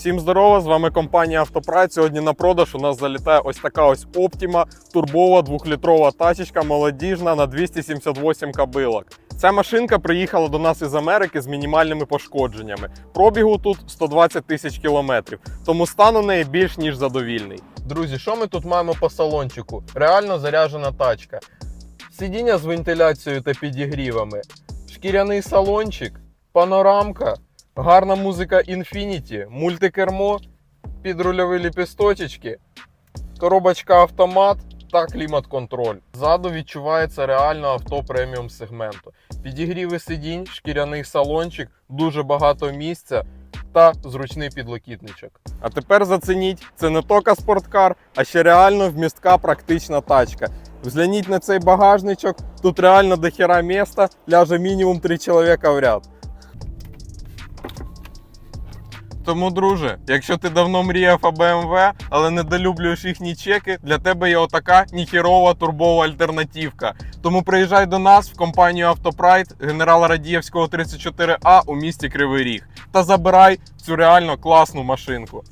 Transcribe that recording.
Всім здорово! З вами компанія Автопрайд. Сьогодні на продаж у нас залітає ось така ось Optima турбова двохлітрова тачечка молодіжна на 278 кабилок. Ця машинка приїхала до нас із Америки з мінімальними пошкодженнями. Пробігу тут 120 тисяч кілометрів, тому стан у неї більш ніж задовільний. Друзі, що ми тут маємо по салончику? Реально заряджена тачка. Сидіння з вентиляцією та підігрівами, шкіряний салончик, панорамка, гарна музика Infinity, мультикермо, підрульові ліпісточечки, коробочка автомат та клімат-контроль. Ззаду відчувається реально авто преміум сегменту. Підігріви сидінь, шкіряний салончик, дуже багато місця та зручний підлокітничок. А тепер зацініть, це не тока спорткар, а ще реально вмістка практична тачка. Взгляніть на цей багажничок, тут реально дохера міста, ляже мінімум 3 чоловіка в ряд. Тому, друже, якщо ти давно мріяв BMW, але недолюблюєш їхні чеки, для тебе є отака ніхірова турбова альтернативка. Тому приїжджай до нас в компанію Автопрайд генерала Радієвського 34А у місті Кривий Ріг та забирай цю реально класну машинку.